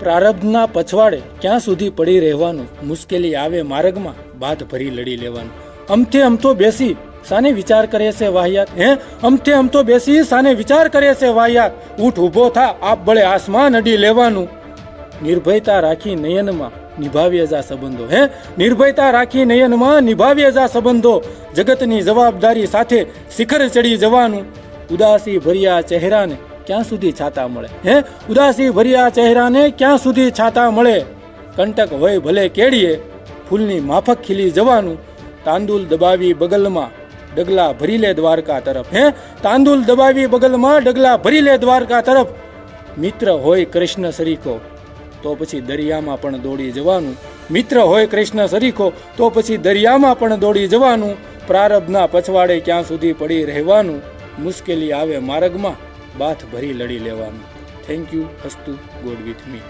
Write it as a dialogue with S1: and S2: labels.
S1: પ્રારબ્ધના પછવાડે ક્યાં સુધી પડી રહેવાનું? મુશ્કેલી આવે માર્ગમાં બાદ ભરી લડી લેવાનું. અમથે અમથો બેસી સાને વિચાર કરે છે વાહિયાત. હે? અમથે અમથો બેસી સાને વિચાર કરે છે વાહિયાત. ઊઠ ઊભો થા, આપ બળે આસમાન અડી લેવાનું. નિર્ભયતા રાખી નયનમાં નિભાવીએ જા સંબંધો. હે? નિર્ભયતા રાખી નયનમાં નિભાવીએ જા સંબંધો. જગતની જવાબદારી સાથે શિખર ચડી જવાનું. ઉદાસી ભર્યા ચહેરાને ક્યાં સુધી છાતા મળે? હે? ઉદાસી ભર્યા ચહેરાને ક્યાં સુધી છાતા મળે? કંટક હોય ભલે કેડીએ, ફૂલની માફક ખીલી જવાનું, તાંદુલ દબાવી બગલમાં, ડગલા ભરી લે દ્વારકા તરફ. હે? તાંદુલ દબાવી બગલમાં, ડગલા ભરી લે દ્વારકા તરફ. મિત્ર હોય કૃષ્ણ સરીખો તો પછી દરિયામાં પણ દોડી જવાનું. મિત્ર હોય કૃષ્ણ સરીખો તો પછી દરિયામાં પણ દોડી જવાનું. પ્રારબ્ધના પછવાડે ક્યાં સુધી પડી રહેવાનું? મુશ્કેલી આવે માર્ગમાં. બાથ ભરી લડી લેવાનું. થેન્ક યુ હસ્તુ ગોડ વિથ મી.